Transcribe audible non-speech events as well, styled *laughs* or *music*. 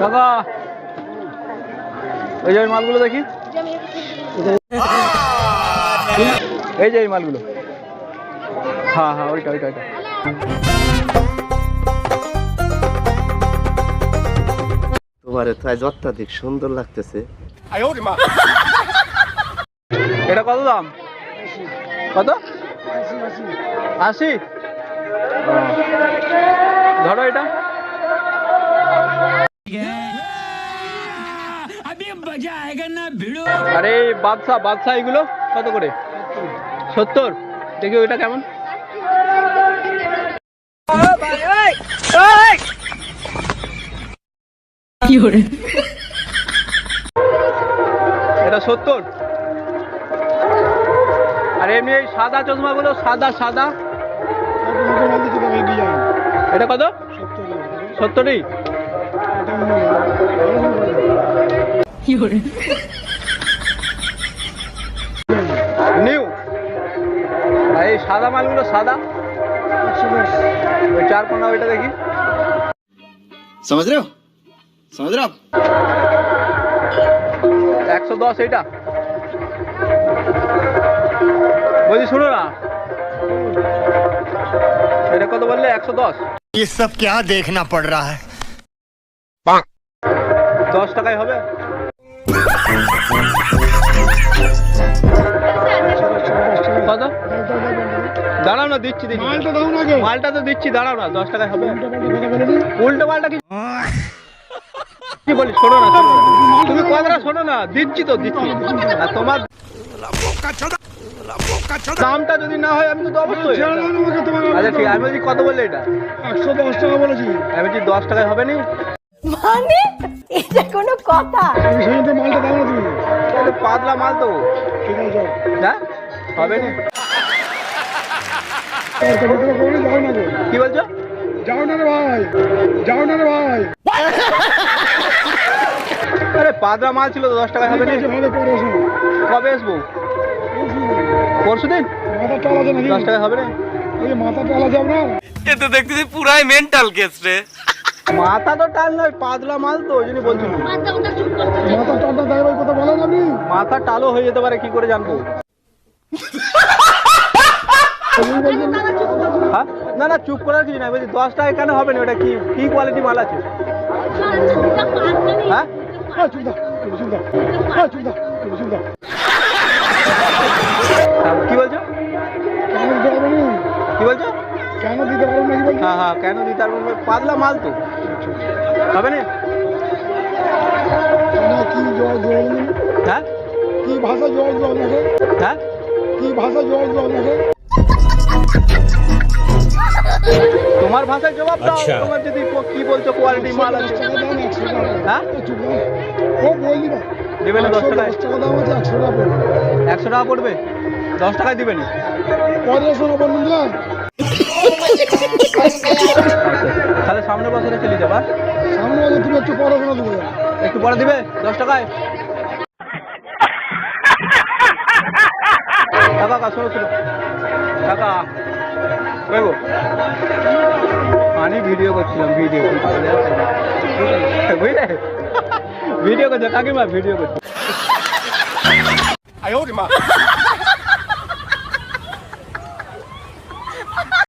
কাকা এই যে মালগুলো দেখি। এই যে এই মালগুলো। হ্যাঁ হ্যাঁ ওইটা ওইটা ওইটা। তোমার তো আজ অত্যাধিক সুন্দর লাগতেছে। এটা কত দাম? কত? আশি। ধরো এটা। আরে বাদশা বাদশা এগুলো? কত করে? সত্তর। দেখি ওইটা কেমন? এটা সত্তর। আর এমনি এই সাদা চশমাগুলো সাদা সাদা। এটা কত? সত্তরই? নিউ আর এই সাদা মালগুলো সাদা ওই চার কোনা ওইটা দেখি समझ रहे हो समझ रहे हो आप একশো দশ এইটা বলছি শুনো না এটা কত বললে একশো দশ ये सब क्या देखना पड़ रहा है দশ টাকায় হবে? কত? দাঁড়াও না দিচ্ছি দিচ্ছি। মালটা তো দিচ্ছি দাঁড়াও না দশ টাকায় হবে। উল্টো পাল্টা কি কি বলি শোনো না তুমি কথাটা শোনো না দিচ্ছি তো দিচ্ছি। আর তোমার দামটা যদি না হয় আমি তো অবশ্যই আচ্ছা ঠিক আমি বলছি কত বললে এটা? একশো দশ টাকা বলেছি। আমি বলছি দশ টাকায় হবে নি? মানে? এটা কোনো কথা। পাতলা মাল তো। হবে কি বলছো? যাও না রে ভাই। যাও না রে ভাই। আরে পাতলা মাল ছিল তো দশ টাকা হবে না। কবে আসব? পরশু দিন। দশ টাকা হবে না। মাথা টালা যাবে না এ তো দেখতেছি পুরাই মেন্টাল কেস রে। মাথা তো টাল নয় পাতলা মাল তো ওই জন্য বলছি। মাথা টালটা দেয় ভাই কথা বলেন আপনি। মাথা টালও হয়ে যেতে পারে কি করে জানব? হ্যাঁ? না না চুপ করার কিছু নাই বলছি দশ টাকায় কেন হবে না ওটা কি কি কোয়ালিটি মাল আছে? হ্যাঁ? চুপ দাও চুপ দাও চুপ দাও চুপ দাও হ্যাঁ হ্যাঁ কেন? পাতলা মাল তো। হবে না? কি হ্যাঁ? ভাষা জল আপনাকে হ্যাঁ? কি ভাষা জল আপনাকে তোমার ভাষায় জবাব দাও। তোমার যদি কি বলছো কোয়ালিটি মাল আছে। দাম একশো টাকা। হ্যাঁ? ও বললি না। দেবে না দশ টাকা দাম একশো টাকা পড়বে। একশো টাকা পড়বে? দশ টাকায় দিবে নি? পরে এসো না বন্ধুরা সামনে তুমি একটু পড়াশোনা দেবো একটু পরে দিবে? দশ টাকায়? কাকা কাকা শোনো শোনো। কাকা কইব আমি ভিডিও করছিলাম ভিডিও বুঝলে? *laughs* ভিডিও করছ কাকিমা ভিডিও করছ।